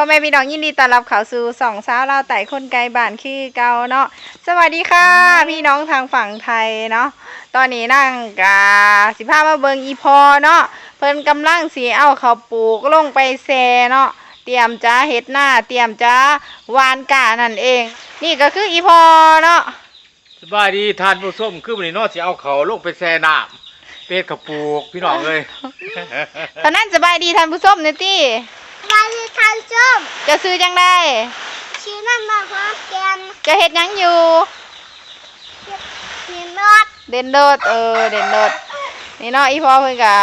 ายดีพ่อแม่พี่น้องยินดีต้อนรับเข้าสู่สองสาวเราวไต่คนไกลบ้านคือเก่าเนาะสวัสดีค่ะ พี่น้องทางฝั่งไทยเนาะตอนนี้นั่งกาสิพามาเบิงอีพอเนาะเพิ่นกำลังสีเอาข้าวปลูกลงไปแซ่เนาะเตรียมจ้าเฮ็ดหน้า เตรียมจ้าวานกานั่นเอง นี่ก็คืออีพอเนาะสบายดีทานผู้ส้มคือวันนี้เนอสิเอาเขาลงไปแช่น้ำเป็ดกระปูกพี่น้องเลย ตอนนั้นสบายดีท่านผู้ชมเนี่ยตี้ มาที่ทานส้มจะซื้อจังได้ ชื่อนั่นมาครับแกนจะเฮ็ดหยังอยู่ มีนอดเด่นโดด เออ เด่นโดด นี่เนาะอีพอเพิ่นกะ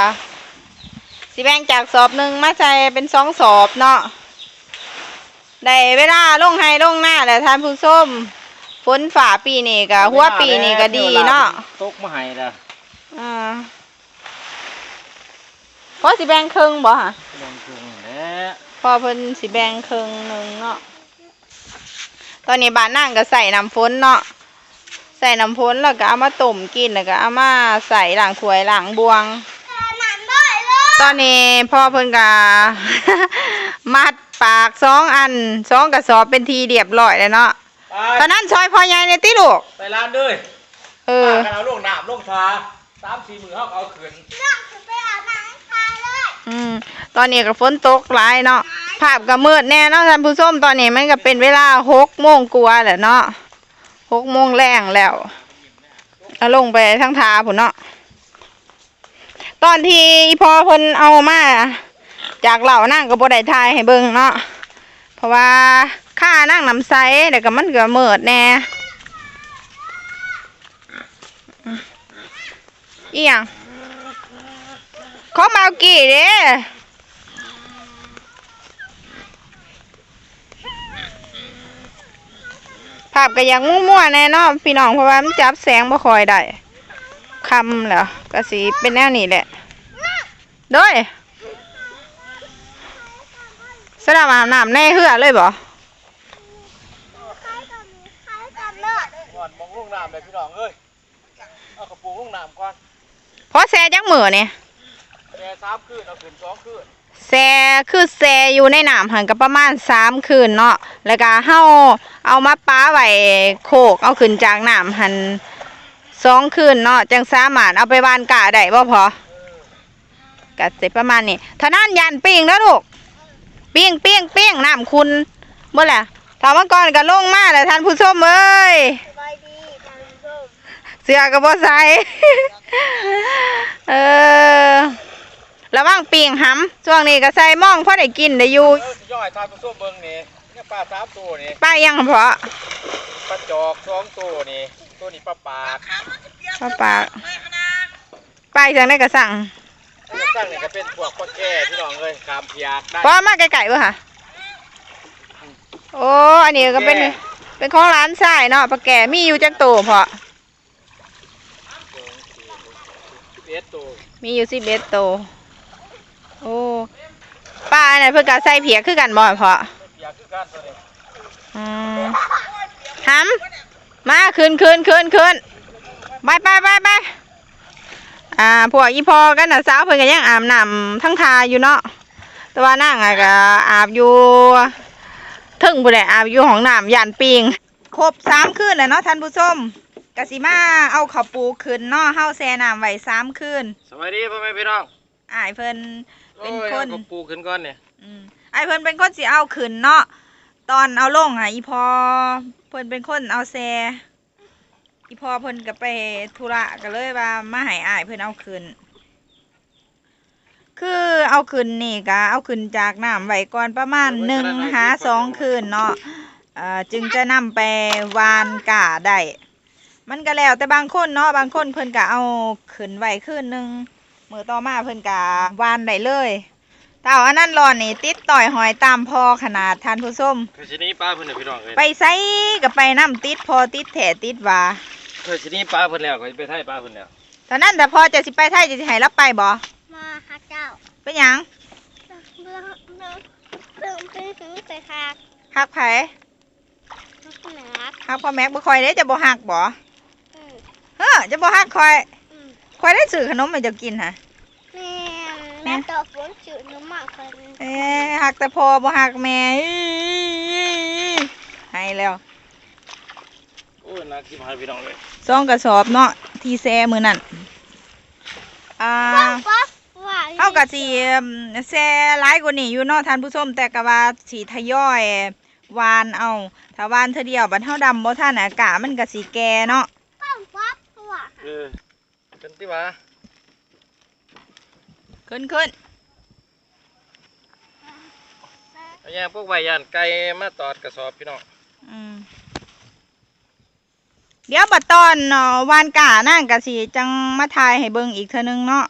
สิแบ่งจากสอบหนึ่งมาใส่เป็นสองสอบเนาะได้เวลาลงไฮลงหน้าแหละท่านผู้ชมฝนฝ่าปีนี้กะหัวปีนี้ก็ดีเนาะตกมาให้ละอ่า พอสิแบ่งครึ่งบ่ฮะลงทุนแหละพอเพิ่นสิแบ่งครึ่งหนึ่งเนาะตอนนี้บ้านนั่งก็ใส่น้ำฝนเนาะใส่น้ำฝนแล้วก็เอามาต้มกินแล้วก็เอามาใส่หลังถ้วยหลังบวงหนันได้เลยตอนนี้พ่อเพิ่นกามัดปากสองอันสองกระสอบเป็นทีเรียบร้อยแล้วเนาะไปตอนนั้นซอยพ่อใหญ่ในติลูกไปร้านเลยเออป้ากันเอาลงน้ำลงชาสามสี่มือเขาก็เอาขืนนั่งจะไปอาบน้ำคาเลย อืมตอนนี้ก็ฝนตกหลายเนาะภาพก็มืดแน่เนาะท่านผู้ชมตอนนี้มันก็เป็นเวลาหกโมงกว่าแหละเนาะหกโมงแรงแล้วเอาลงไปทั้งทาผุนเนาะตอนที่พอพนเอามาจากเหล่านั่งก็บ่ได้ทายให้เบิ่งเนาะเพราะว่าค่านั่งน้ำใสเดี๋ยวก็มันก็มืดแน่อีหยัง ขามาเอากี่เด้ภาพก็ยังมั่วๆแน่เนอนพี่น้องเพราะว่ามันจับแสงบ่ค่อยได้คำแล้วก็สีเป็นแนวนี้แหละโดยสนามอาบน้ำในเหือเลยบ่คล้ายกันคล้ายกันเลยก่อนมองลงน้ำเลยพี่น้องเอ้ย เอากระปูกลงน้ำก่อนเพราะแซ่จักมือเนี่ย แช่สามคืนเอาขืนสองคืนแซ่คือแซ่อยู่ในน้ำหันกับประมาณสามคืนเนาะแล้วก็เฮาเอามาป้าไว้โคกเอาขึ้นจากน้ำหันสองคืนเนาะจังสามารถเอาไปวานกาได้บ่พอก็สิประมาณนี้เท่านั้นยันปิ้งนะลูกปิ้งปิ้งปิ้งน้ำคุณเมื่อไหร่ถามมาก่อนก็ลงมาแล้วท่านผู้ชมเอ้ยสบายดีทานส้มเสือก็บ่ใส่เออ ระวังปิงหำช่วงนี้ก็ใส่หม่องพอได้กินได้อยู่เออสิย่อยทานผู้ส้มเบิ่งนี่เนี่ยปลาสามตัวนี่ป้ายังเพาะปลาจอกสองตัวนี่ตัวนี้ปลาปากป้าปากป้าจังได้ก็สั่งแล้วก็สร้างนี่ก็เป็นพวกปลาแก่พี่น้องเลยขามเพียกได้ป้ามาไกลๆบ่ค่ะ โอ้อันนี้ก็เป็นแก่เป็นของร้านทรายเนาะปลาแก่มีอยู่จักโตเพาะเอ็ดตัวมีอยู่สิบเอ็ดโต โอ้ป้าอันนั้นเพิ่นก็ใส่เพียคือกันบ่เพาะเพียกคือกันตัวนี้อืมหำมาขึ้นขึ้นขึ้นขึ้นไปไปไปไปอ่าพวกอีพอกันน่ะสาวเพิ่นก็ยังอาบน้ำทั้งทาอยู่เนาะแต่ว่านางอะก็อาบอยู่ถึงผู้ใดอาบอยู่ห้องน้ำยานปิงครบสามคืนแล้วเนาะท่านผู้ชมกสิมาเอาข้าวปูขึ้นเนาะเฮาแช่น้ำไว้สามคืนสวัสดีพ่อแม่พี่น้องอ้ายเพิ่น เป็นโอ้ยคนเอากระปูขึ้นก่อนเนี่ยอืมอ้ายเพิ่นเป็นคนสิเอาขึ้นเนาะตอนเอาลงอะอีพอเพิ่นเป็นคนเอาแซอีพอเพิ่นก็ไปธุระก็เลยว่ามาให้อ้ายเพิ่นเอาขึ้น คือเอาขึ้นนี่ก็เอาขึ้นจากน้ำไว้ก่อนประมาณหนึ่งหาสองคืนเนาะเอ่อจึงจะนำไปวานกาได้มันก็แล้วแต่บางคนเนาะบางคนเพิ่นก็เอาขึ้นไว้คืนหนึง มือต่อมาเพิ่นก็วานได้เลยเต่าอันนั้นรอนนี่ติดต่อยหอยตามพอขนาดทานผู้ส้มเคยชนี้ป้าเพิ่นน่ะพี่น้องเอ้ยไปไซกับไปน้ำติดพอติดแถติดว่าเคยชนี้ป้าเพิ่นแล้วก็ไปไทยป้าเพิ่นแล้วตอนนั้นแต่พอจะสิไปไทยจะสิให้รับไปบ่มาหาเจ้าเป็นหยังเรื่องเรื่องเรื่องเรื่องถึงไปคากฮักไผหนักฮักพ่อแม็กบ่คอยเด้จะบ่ฮักบ่อืมเฮ้อจะบ่ฮักคอย อืมคอยได้ซื้อขนมให้เจ้ากินฮะแม่แม่ต่อฝนจืดน้ำมากกันเอ้หักแต่พอบ่หักแม่ให้แล้วโอ้ยนักที่พาพี่น้องเลยซองกระสอบเนาะทีแซมือนั่นอ่าป๊อปว่าเฮาก็สิแซ่หลายกว่านี้อยู่นาะท่านผู้ชมแต่ก็ว่าสิทยอยวานเอาถ้าวานเทอเดียวบัดเฮาดำบ่ทันอากาศมันก็สิแกเนาะ ป๊อปป๊อปว่าเออเป็นที่ว่าขึ้นขึ้นเอาย่างพวกใบยานไก่มาตอดกระสอบพี่น้องอืมเดี๋ยวบัดตอนเนาะวานกานั่งก็สิจังมาทายให้เบิ่งอีกเทื่อนึงเนาะ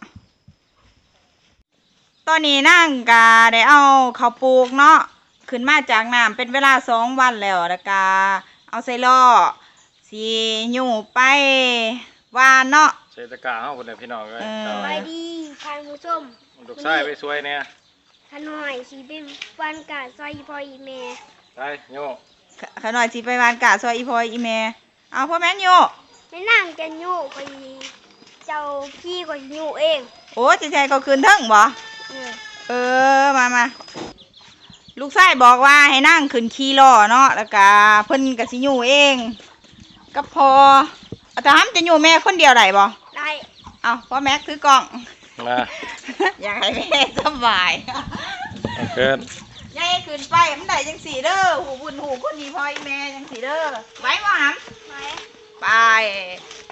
ตอนนี้นั่งกาได้เอาข้าวปลูกเนาะขึ้นมาจากน้ำเป็นเวลาสองวันแล้วแล้วกาเอาใส่ล้อสีอยู่ไปวานเนาะ เศรษฐกาเฮาคนเดียวพี่น้องเลยเออเอาไปไว้ดีทานผู้ชมลูกชายไปสวยเนี่ยขนอยสีเป็นวันกาซอยพออีเมไปโยขขหน่อยสิไปวานกาซอยอีพอยอีแม่เอาพ่อแม่นอยู่ไม่นั่งจะยู่ไปเจ้าพี่ก็ยู่เองโอ้จิใจก็คืนเทิงบ่เออเออมามาลูกชายบอกว่าให้นั่งขึ้นขี่ล้อเนาะแล้วก็เพิ่นก็สิอยู่เองก็พอเอาแต่ห้ามจะอยู่แม่คนเดียวได้บ่ได้ เอาพ่อแม็กถือกล่อง มาอยากให้แม่สบายเอาเกินยายขึ้นไปมันได้จังสีเด้อหูบุญหูคนดีพอยแม่จังสีเด้อไว้บ่หำ ไหมไป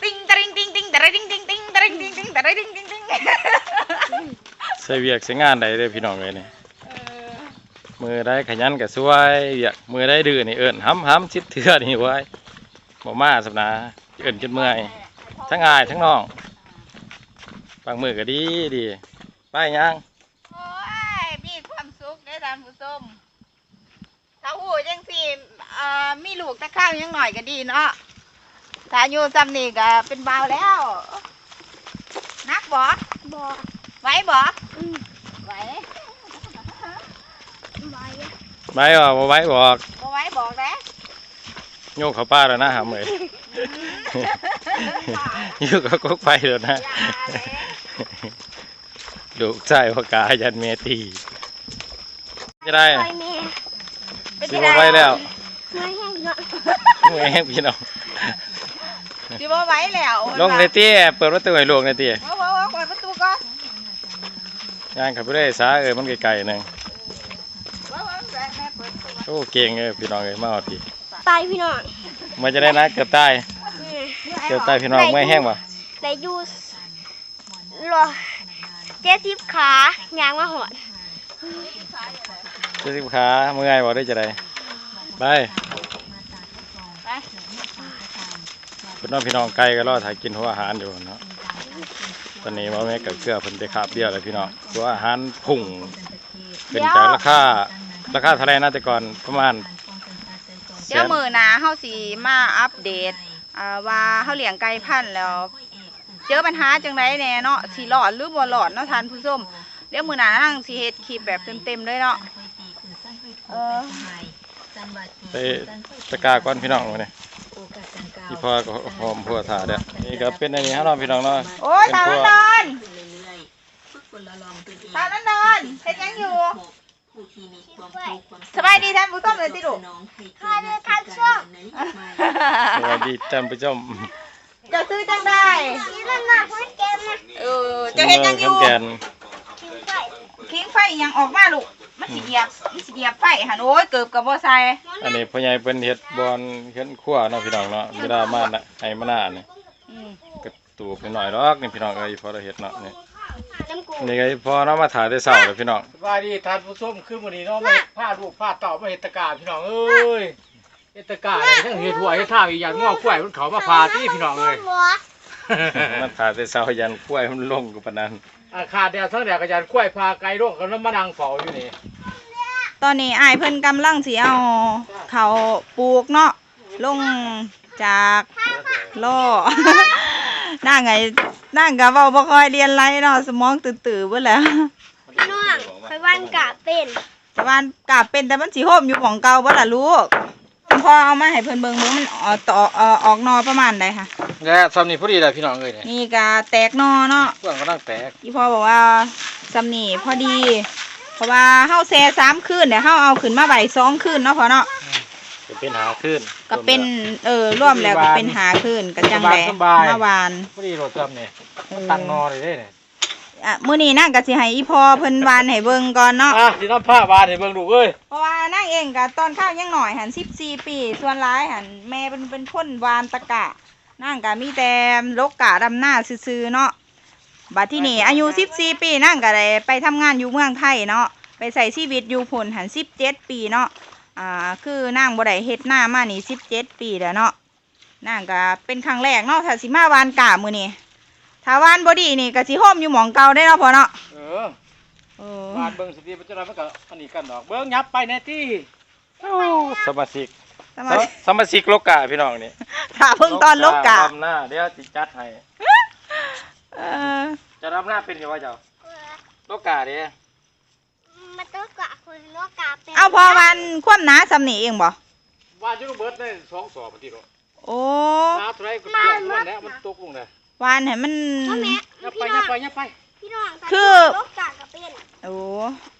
ติ้งตะริงติ้งติ้งตะริงติ้งติ้งตะริงติ้งติ้งตะริงติ้งติ้งใส่เวียกใส่งานใดเด้อพี่น้องเลยนี่มือได้ขยันกับสวยเวียกมือได้ดื้อนี่เอิ้นห้ำห้ำชิดเถื่อนี่ไว้บ่มาสับนาเอิ้นจนเมื่อยทั้งอายทั้งน้อง บางมือก็ดีดีไปยังโอ้ยมีความสุขได้อท่านผู้ชมถ้าหูจังสีเอ่อมีลูกตะข้าวยังหน่อยก็ดีเนาะถ้าอยู่ซ้ำนี่ก็เป็นเบาวแล้วนักบ่บอกไหว้บ่อืมไหว้ไหวอะไปบ่บ่ไว้บอกบ่ไหว้บอกนะโยกเขาป้าแล้วนะหาเมยอยู่กับกกไปแล้วนะอย่าเลยลูกชายว่ากายันเมตีจะได้ไปแม่เป็นสิที่บ่ใดไว้แล้วไม่แห้งเนาะเมื่อยแห้งพี่น้องสิบ่ไหว้แล้วลงในเตี้ยเปิดประตูให้ลูกในเตี้ยว้าวว้าวเปิดประตูก่อนย่างขับไปได้สาเออมันไกลๆหนึงว้าวว้าวแม่แม่เปิดประตูโอ้เก่งเออพี่น้องเอ้ยมาเอาทีตายพี่น้องมันจะได้นะเกือบตายอืมเกือบตายพี่น้องเมื่อยแห้งป่ะได้อยูรอ เจ็ดสิบขายางมาหอดเจ้าสิบขาเมื่อยบ่ได้จะได้ไปไปพี่น้องพี่น้องไก่ก็รอถ่ายกินหัวอาหารอยู่เนาะตอนนี้ว่าแม่กับเกลือเพิ่นไปคาบเดียวแล้วพี่น้องหัวอาหารพุ่งเป็นจากราคาราคาเท่าไหรนะแต่ก่อนประมาณเดี๋ยวมือหนาเฮาสิมาอัปเดตอ่าว่าเฮาเลี้ยงไก่พันธุ์แล้ว เจอปัญหาจังไดแน่เนาะสิรอดหรือบ่รอดเนาะท่านผู้ชมเดี๋ยวมือหนานั่งสิเฮ็ดคลิปแบบเต็มๆเลยเนาะเออไปตะกร้าก่อนพี่น้องมาเนี่ยพี่พ่อก็หอมพัวถาเด้อนี่ก็เป็นอันนี้ฮะเน้องพี่น้องเนาะโอ้ยเป็นตาพัลัวนดอนตาลันดอนเฮ็ดหยังอยู่สบายดีท่านผู้ชมเลยสิลูกข้าเลยท่านช่วงสวัสดีท่านผู้ชมเจะซื้อจังได้นี่มันหนักมันเกมนะเออเจะเฮ็ดหยังอยู่ขนแก่นกินไก่ทิ้งไฟอีหยังออกมาลูกมันสิเหยียบมันสิเหยียบไฟหันโอ้ยเกือบกับบ่ใส่อันนี้พ่อใหญ่เพิ่นเฮ็ดบอนเฮ็ดครัวเนาะพี่น้องเนาะเวลามาน่ะให้มาหน้านี่อืมก็ตูบหน่อยๆดอกนี่พี่น้องเอ้ยพอเราเฮ็ดเนาะนี่น้ำกูนี่ก็พอเนาะมาถ่ายแต่เช้าเลยพี่น้องสบายดีท่านผู้ชมขึ้นวันนี้เนาะมาพาลูกพาเต่ามาเห็ดตะกร้าพี่น้องเอ้ย เห็ดตะกร้าเนี่ยทั้งเห็ดหัวเห็ดท่าอีกอย่างงอกกล้วยมันเขามาพาที่พี่น้องเลยหัวมาถ่ายแต่เช้ายันกล้วยมันลงกูปานนั้นอาคาเดียวทั้งแดดกระยานกล้วยพาไกลโรคกันแล้วมานั่งเฝ้าอยู่นี่ตอนนี้อ้ายเพิ่นกำลังสิเอาเขาวปลูกเนาะลงจากล่อ นั่งไงนั่งก็เว้าบ่ค่อยเรียนไรเนาะสมองตื่นๆเบิดแล้วพี่น้องคอยวันกะเป็น แต่ว่ากาเป็นแต่มันสิโฮมอยู่ของเก่าบ่ล่ะลูก พอเอามาให้เพิ่นเบิ่งมึงมันออกต่อเอ่อออกหนอประมาณใดค่ะและซ้ำนี่พอดีเลยพี่น้องเอ้ยเนี่ยนี่ก็แตกหนอเนาะ เพื่อนก็นั่งแตกอีพ่อบอกว่าสำนีพอดี เพราะว่าเฮาแซ่สามคืนเดี๋ยวเฮาเอาขึ้นมาไว้สองคืนเนาะพอเนาะจะเป็นหาขึ้น ก็เป็นเออร่วมแล้วก็เป็นหาคืนก็จังแหละมาวาน พอดีรถจำเนี่ยตั้งนอเลยเด้เนี่ย อะมื้อนี้นั่งก็สิให้อีพอเพิ่นวานให้เบิ่งก่อนเนาะอะที่น้ำผ้าวานให้เบิ่งดูเอ้ยเพราะว่านั่งเองก็ตอนข้าวยังหน่อยหัน14 ปี ส่วนร้ายหันแม่เป็นเป็นคนวานตะกะ นั่งก็มีแต่ลกกะดำหน้าซื่อๆเนาะบัดที่นี่อายุ14ปีนั่งก็ได้ไปทำงานอยู่เมืองไทยเนาะไปใส่ชีวิตอยู่ผลหัน17ปีเนาะอ่าคือนั่งบ่ได้เฮ็ดหน้ามานี่17ปีแล้วเนาะนั่งก็เป็นครั้งแรกเนาะถ้าสิมาวานกะมื้อนี้ ถ้าวานบ่ดีนี่ก็สิโฮมอยู่หม่องเก่าได้เนาะพอเนาะเออเออวานเบิ่งสติปัจจุบันมันก็อันนี้กันดอก เบิ่งยับไปแน่ที่สมาชิกสมาชิกสมาชิกโลกาพี่น้องนี่ถ้าเพิ่งตอนลกกะรำหน้าเดี๋ยวจิจัดให้เออจะรำหน้าเป็นอยู่ว่าเจ้าโลกาเด้มันต้องกะคนโลกาเป็นเอาพอวันคว่ำหนาสำนีเองบ่วานอยู่เบิดได้สองสอบปฏิโรโอ้น้าตัวไรก็เปลี่ยนล้วนแล้วมันตกลงเลย วานให้มัน พ่อแม่ยับไปพี่น้ยัอบงไปยับไปพี่น้องคือโลกากับเป็นโอ้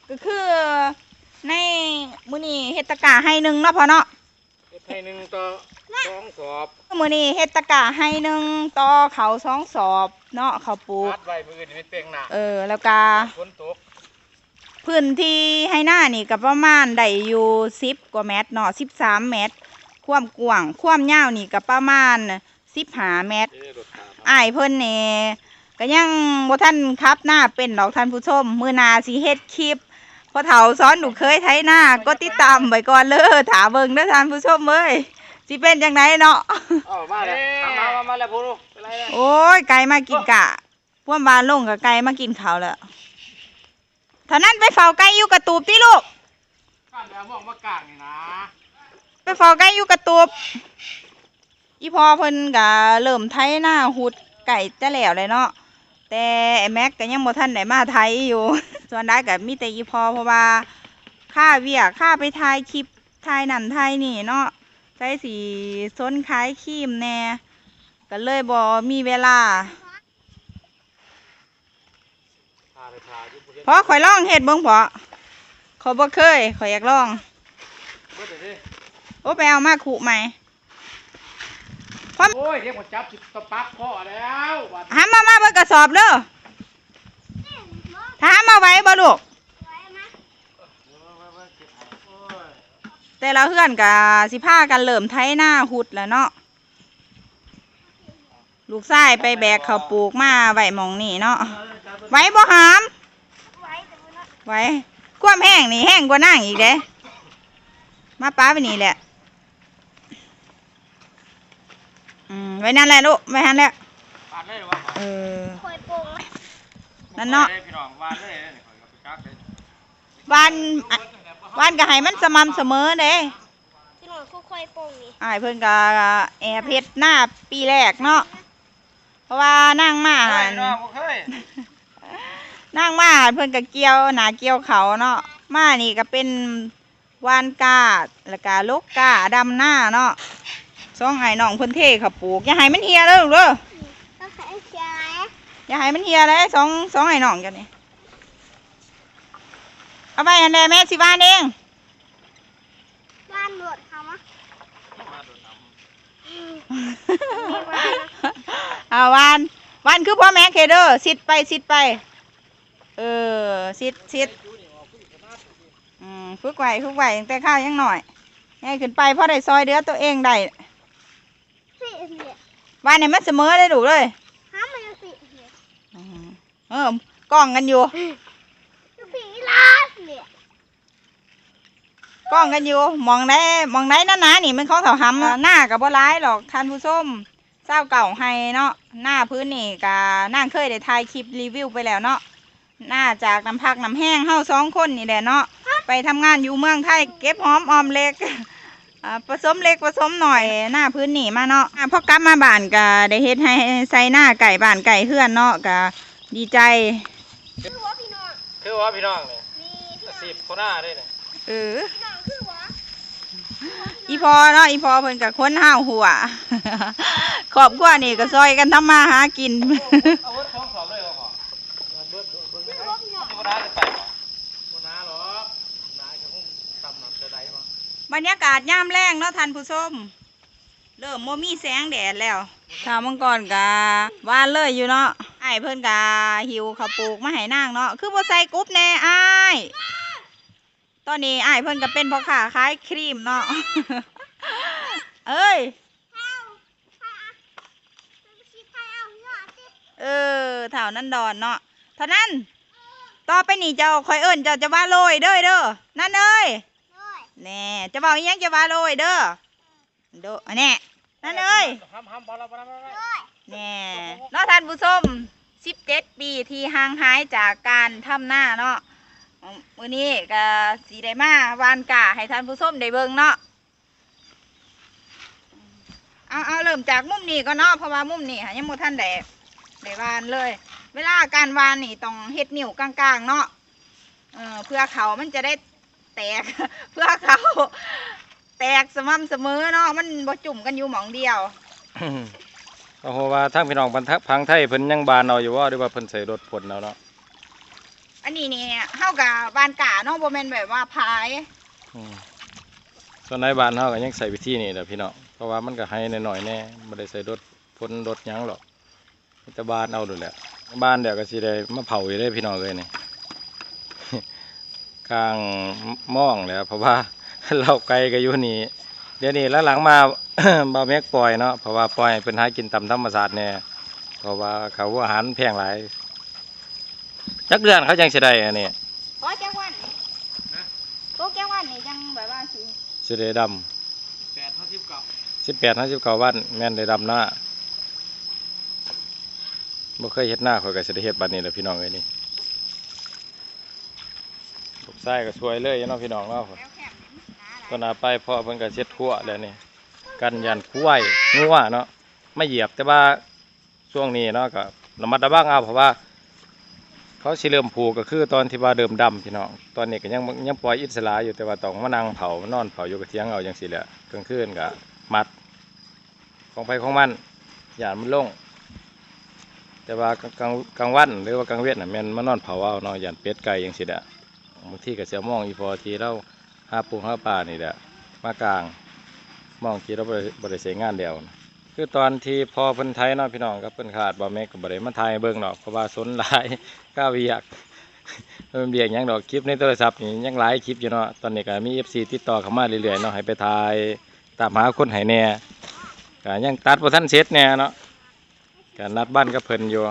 ก็คือในมื้อนี้เฮ็ดตะกร้าให้หนึงเนาะพอเนาะ เฮ็ดให้หนึ่งต่อสองสอบมื้อนี้เฮ็ดตะกร้าให้หนึงต่อเขาสองสอบเนาะเขาวปลูก อัดไว้มืออื่นเป็นเตียงหน้าเออ แล้วก็ฝนตกพื้นที่ให้หน้านี่ก็ประมาณได้อยู่10กว่าเมตรเนาะ13 เมตร ความกว้าง ความยาวนี่ก็ประมาณ15เมตร เอ้รถตาม อ้ายเพิ่นนี่ก็ยังบ่ทันครับหน้าเป็นดอกท่านผู้ชม มื้อหนาสิเฮ็ดคลิปพอเฒ่าสอนหนูเคยไถหน้าก็ติดตามไว้ก่อนเลยถาเบิ่งเด้อท่านผู้ชมเอ้ยสิเป็นจังไดเนาะอ้าวมาแล้วทำมามามาแล้วพูดเป็นไรเนี่ยโอ้ยไก่มากินกะ พวกบานลงกับไก่มากินข้าวแล้วเท่านั้นไปเฝ้าไก่อยู่กระตูบติลูกข้ามแบบมองมากลางนี่นะ ไปเฝ้าไก่อยู่กระตูบ อีพอเพิ่นก็เริ่มไถหน้าหุดไก่จะแล้วเลยเนาะแต่ไอ้แม็กก็ยังบ่ทันได้มาไทยอยู่ ส่วนได้ก็มีแต่อีพอเพราะว่าค่าเวียกค่าไปถ่ายคลิปถ่ายนั่นถ่ายนี่เนาะใช้สีส้นขายครีมแน่ก็เลยบ่มีเวลาพาไปพาอยู่บริเวณเพราะข่อยลองเฮ็ดเบิ่งเพาะขอยบ่เคยข่อยอยากลองเบิดเลยโอ้ไปเอามาขู่ใหม่ โอ้ยเดี๋ยวผมจับจิตตะปักพ่อแล้ววันหามามาเบิ่งกระสอบเด้อถ้าหามาไว้บ่ลูกแต่ละเพื่อนกับสิพากันเริ่มไถหน้าหุดแล้วเนาะลูกชายไปแบกเขาวปลูกมาไว้หมองนี่เนาะไว้บ่หามไว้แต่ว่าไว้ความแห้งนี่แห้งกว่านั่งอีกเด้มาป้าไปนี่แหละอืม ไว้นั่นแหละลูกไว้นั่นแหละปาดเลยเหรอวะเออคอยโป่งนั่นเนาะพี่น้องวานเลยเนี่ยข่อยก็ไปจักเลยวันอะวันก็ให้มันสม่ำเสมอเด้พี่น้องคือคอยโป่งนี่อ้ายเพิ่นก็แอบเพชรหน้าปีแรกเนาะเพราะว่านั่งมาเฮ้หั่ยนน้องบ่เคยนั่งมาเพิ่นก็เกี่ยวหนาเกี่ยวเขาเนาะมานี่ก็เป็นวานกาแล้วก็ลูกกาดำหน้าเนาะส องไห้น้องเพิ่นเทเขาปลูกอย่าให้มันเหียเด้อลูกเด้อต้องใส่เสียไหมอย่าให้มันเหียเลยสองสองไห้น้องกันนี่เอาไปอันใดแม่สิบ้านเองบ้านหลวดเขามะเอาวานวานคือพ่อแม่เคเด้อสิดไปสิดไป เออสิดสิดอืมฝึกไว้ฝึกไว้ตั้งแต่ข้าวยังหน่อยให้ขึ้นไปเพราะได้ซอยเดือตัวเองได้สิเนี่ย วานเนี่ยมันเสมอได้ดูเลยห้ามมันจะสิเนี่ยอืมเออกล้องกันอยู่คือผีลาดเนี่ยกล้องกันอยู่มองได้มองได้นะนะนี่มันของเถาหำหน้ากับบ่ร้ายหรอกท่านผู้ชมเศร้าเก่าให้เนาะหน้าพื้นนี่กะนั่งเคยได้ถ่ายคลิปรีวิวไปแล้วเนาะหน้าจากน้ำพักน้ำแห้งเฮาสองคนนี่แหละเนาะไปทำงานอยู่เมืองไทยเก็บหอมออมเล็ก อ่าผสมเล็กผสมหน่อยหน้าพื้นนี่มาเนาะอ่าพอกลับมาบ้านกะได้เฮ็ดให้ใส่หน้าไก่บ้านไก่เฮือนเนาะกะดีใจ คือว่าพี่น้องคือว่าพี่น้องเนี่ยมีพี่อาน้องชีพคนหน้าได้เนี่ยเออ พี่น้องคือว่าอีพอเนาะอีพอเพิ่นกับคนห้าวหัวครอบครัวนี่ก็ซอยกันทำมาหากิน เอาเวิร์ดสองสอบเลยเหรอพ่อเบิดเบิดคือไม่ได้ว่าพี่น้องที่บ่ได้ บรรยากาศยามแรงเนาะท่านผู้ชมเริ่มโมมีแสงแดดแล้วข้าวมังกรกะวานเลยอยู่เนาะไอ้เพิ่อนกะหิวข้าวปลูกมาให้นางเนาะคือบ่ใส่กรุ๊ปแน่อ้ตอนนี้ไอ้เพิ่อนก็เป็นพ่อค้าขายครีมเนาะเอ้ยเออแถวนั้นดอนเนาะเท่านั้น ต่อไปนี่เจ้าคอยเอิ้นเจ้าจะว่าโรยเด้อเด้อนั่นเอ้ย แน่จะบอกอีหยังจะว่าโรยเด้อโดอันแน่นั่นเอ้ยห้ามห้ามบอลละบอลละบอลละแน่เนาะท่านผู้ชม17ปีที่ห่างหายจากการทำหน้าเนาะอืมมื้อนี้ก็สีได้มาวานกาให้ท่านผู้ชมได้เบิ่งเนาะเอาเอาเริ่มจากมุมนี้ก็เนาะเพราะว่ามุมนี้ค่ะยังบ่ทันได้ได้วานเลย เวลาการวานนี่ต้องเฮ็ดนิ้วกลางๆเนาะเออเพื่อเขามันจะได้ แตก เพื่อเขา แตกสม่ำเสมอเนาะมันบ่จุ่มกันอยู่หมองเดียวก็เพราะว่าทางพี่น้องบรรทักพังไทยเพิ่นยังบานเอาอยู่ว่าหรือว่าเพิ่นใส่รถผลเอาเนาะอันนี้นี่เฮากับวานกาเนาะบ่แม่นแบบว่าพายอืมส่วนในบ้านเฮาก็ยังใส่วิธีนี้แหละพี่น้องเพราะว่ามันก็ให้หน่อยๆแน่บ่ได้ใส่รถผลรถหยังหรอกมีแต่บ้านเอาดูแหละบ้านเดี๋ยวก็สิได้มาเผาอยู่ได้พี่น้องเลยนี่ กลางม่องแหล้วเพราะว่าเราไกลก็อยู่นี่เดี๋ยวนี้แล้วหลังๆมาบ่าวแม็กปล่อยเนาะเพราะว่าปล่อยให้เพิ่นหากินตามธรรมชาติแน่เพราะว่าเขาอาหารแพงหลายจักเดือนเขาจังสิได้อันนี้ขอแก้ววันโตแก้ววันนี่จังแบบว่าสิสิได้ดำแปดเท่าสิบเก้าสิบแปดห้าสิบเก้าวันแม่นได้ดำหน้าบ่เคยเฮ็ดหน้าข่อยก็สิได้เฮ็ดบัดนี้แหละพี่น้องเอ้ยนี่ ลูกชายก็ช่วยเลยเนาะพี่น้องเนาะแก้วแคบนี่มันหนาหลายตอนหน้าไปพ่อเพิ่นก็เช็ดทั่วแล้วนี่กันยันคุ้ยงัวเนาะไม่เหยียบแต่ว่าช่วงนี้เนาะก็ระมัดระวังเอาเพราะว่า เขาสิเริ่มผูกก็คือตอนที่ว่าเดิมดำพี่น้องตอนนี้ก็ยังยังปล่อยอิสระอยู่แต่ว่าต้องมานั่งเผามานอนเผาอยู่กับเทียงเอาจังซี่แหละกลางคืนก็มัด ของไปของมันอย่ามันลงแต่ว่ากลางกลางวันหรือว่ากลางเวทน่ะแม่นมานอนเผาเอาเนาะย่านเป็ดไก่จังซี่แหละ บางทีก็เสียมองอีพอทีเราห้าปูห้าปลานี่แหละมากลางมองทีเราบ่ได้บ่ได้ใช้งานเดียวคือตอนที่พอเพิ่นไทยเนาะพี่น้องกับเพิ่นขาดบ่แม่นก็บ่ได้มาถ่ายเบิ่งเนาะเพราะว่าสนหลายก้าวเวียกเพิ่นเบียกยังดอกคลิปในโทรศัพท์นี่ยังหลายคลิปอยู่เนาะตอนนี้ก็มี FC ติดต่อเข้ามาเรื่อยๆเนาะให้ไปถ่ายตามหาคนให้แน่ก็ยังตัดบ่ทันเสร็จแน่เนาะก็นัดบ้านกับเพิ่นอยู่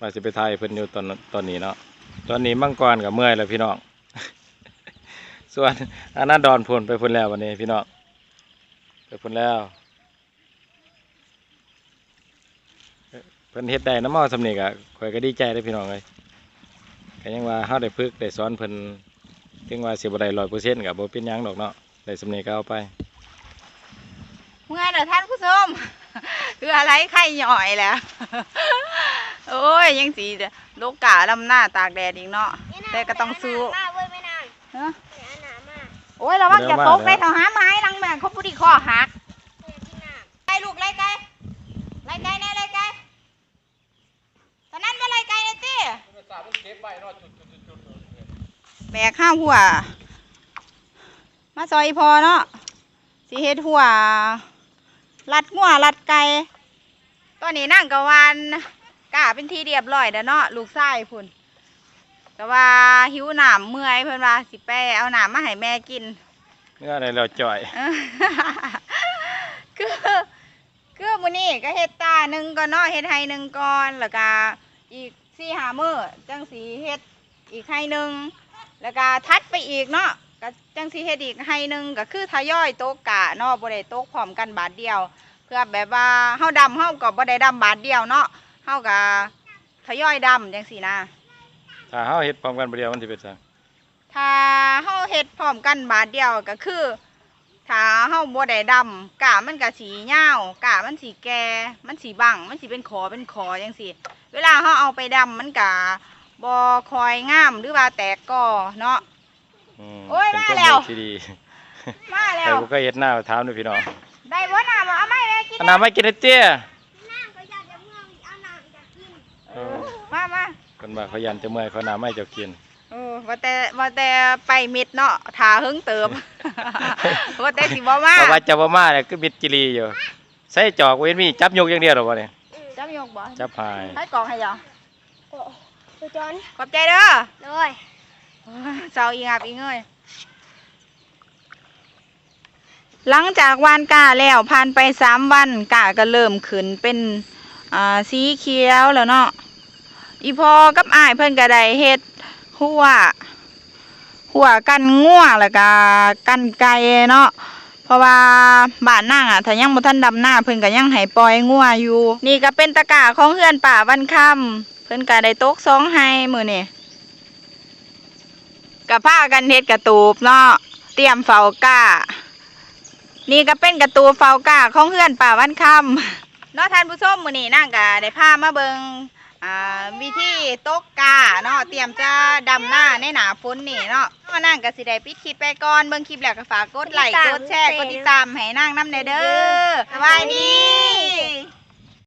ว่าสิไปถ่ายเพิ่นอยู่ตอนตอนนี้เนาะตอนนี้มังกรก็เมื่อยแล้วพี่น้อง ส่วนอนาดอนพุ่นไปพุ่นแล้ววันนี้พี่น้องไปพุ่นแล้วเอ้อเพิ่นเฮ็ดได้น้ำเมาสำนีก็ข่อยก็ดีใจเด้อพี่น้องเอ้ยก็ยังว่าเฮาได้ฝึกได้สอนเพิ่นถึงว่าสิบ่ได้100%ก็บ่เป็นหยังดอกเนาะได้สำนีก็เอาไปเมื่อเด้อท่านผู้ชมคืออะไรไข่หย่อยแหล้วโอ้ยยังสีโลกกาลำหน้าตากแดดอีกเนาะแต่ก็ต้องสู้มาเว้ยไม่นานฮะ โอ้ยระวังจะเดี๋ยวมาตกไปเดี๋ยวเถาหาไม้ลังแม่งเขาพุดีคอหักเดี๋ยวพี่น้ไก่ลูกไล่ไก่ไล่ไก่แน่ไล่ไก่ตอนนั้นว่าไล่ไก่เนี่ยตี้มันสามันเก็บไว้เนาะจุดจุดจุดจุดจุดแบกข้าวหัว มาซอยพอเนาะสิเฮ็ดหัวลัดงัวลัดไก่ตอนนี้นั่งกะวานกะเป็นทีเรียบร้อยแล้วเนาะลูกชายพุ่น แต่ว่าหิวหนามเมื่อยเพิ่นว่าสิไปเอาหนามมาให้แม่กินเนื้อได้แล้วจ่อยเออคือคือมื้อนี้ก็เฮ็ดตาหนึ่งก่อนเนาะเฮ็ดไห้หนึ่งก่อนแล้วก็อีกสี่หามื้อจังสีเฮ็ดอีกไห้หนึ่งแล้วก็ทัดไปอีกเนาะก็จังสีเฮ็ดอีกไห้หนึ่งก็คือทยอยโต๊ะกะเนาะบ่ได้โต๊ะพร้อมกันบาทเดียว เพื่อแบบว่าเฮาดำเฮาก็บ่ได้ดำบาทเดียวเนาะเฮาก็ทยอยดำจังสีนะ ถ้าเฮาเฮ็ดพร้อมกันบ่เดียวมันสิเป็นจังถ้าเฮาเฮ็ดพร้อมกันบาทเดียวก็คือถ้าเฮาบ่ได้ดำกะมันก็สียาวกะมันสีแก่มันสีบังมันสีเป็นขอเป็นขอจังซี่เวลาเฮาเอาไปดำมันก็บ่คอยงามหรือว่าแตกก่อเนาะ อืมโอ้ยเป็นมาความแล้วรู้ที่ดีมาแล้แต่ว บ่เคยเฮ็ดหน้าถามด้วยพี่น้องได้บ่น้ำเอาไหม่แม่กินอันน้ำไม่กินได้เตี้ยำน้ำก็อยากจะเมื่ อยเอาน้ำอยากกินเออมามาเพิ่นว่าเขายันจะเมื่อยเขาน้ำไม่เจ้ากินเออว่าแต่ว่าแต่ไปมิดเนาะถาหึงเติม ว่าแต่สิบ่มาเพราะว่าจะบ่มาเนี่ยคือมิดจิรีอยู่ใส่จอกเว้นมีจับยกอย่างเดียวหรอบ่เนี่ยจับยกบ่จับพายให้กล่องให้ยังโอ้ตัวจอนขอบใจเด้อเลยเจ้าอีงับอีเงยหลังจากวานกาแล้วผ่านไปสามวันกาก็เริ่มขึ้นเป็นอ่าสีเขียวแล้วเนาะ อีพอกับอ้ายเพิ่นก็ได้เฮ็ดหัวหัวกันง่วแล้วก็กันไก่เนาะเพราะว่าบ้านนางอะถ้ายังบ่ทันดำหน้าเพิ่นก็ยังให้ปล่อยงัวอยู่ นี่ก็เป็นตะกร้าของเฮือนป่าวันค่ำเพิ่นก็ได้ตกสองให้มื้อนี้กับผ้ากันเฮ็ดกระตูบเนาะเตรียมเฝ้าก้า นี่ก็เป็นกระตูเฝ้าก้าของเพื่อนป่าวันคำเนาะท่านผู้ชมมื้อนี้นั่งก็ได้พามาเบิง อ่าวิธีตกกาเนาะเตรียมจะดำหน้าในหนาฝนนี่เนาะมานั่งกับสิได้ปิดคลิปไปก่อนเบิ่งคลิปแล้วก็ฝากกดไลค์กดแชร์กดติดตามให้นั่งน้ำในเด้อสบายดี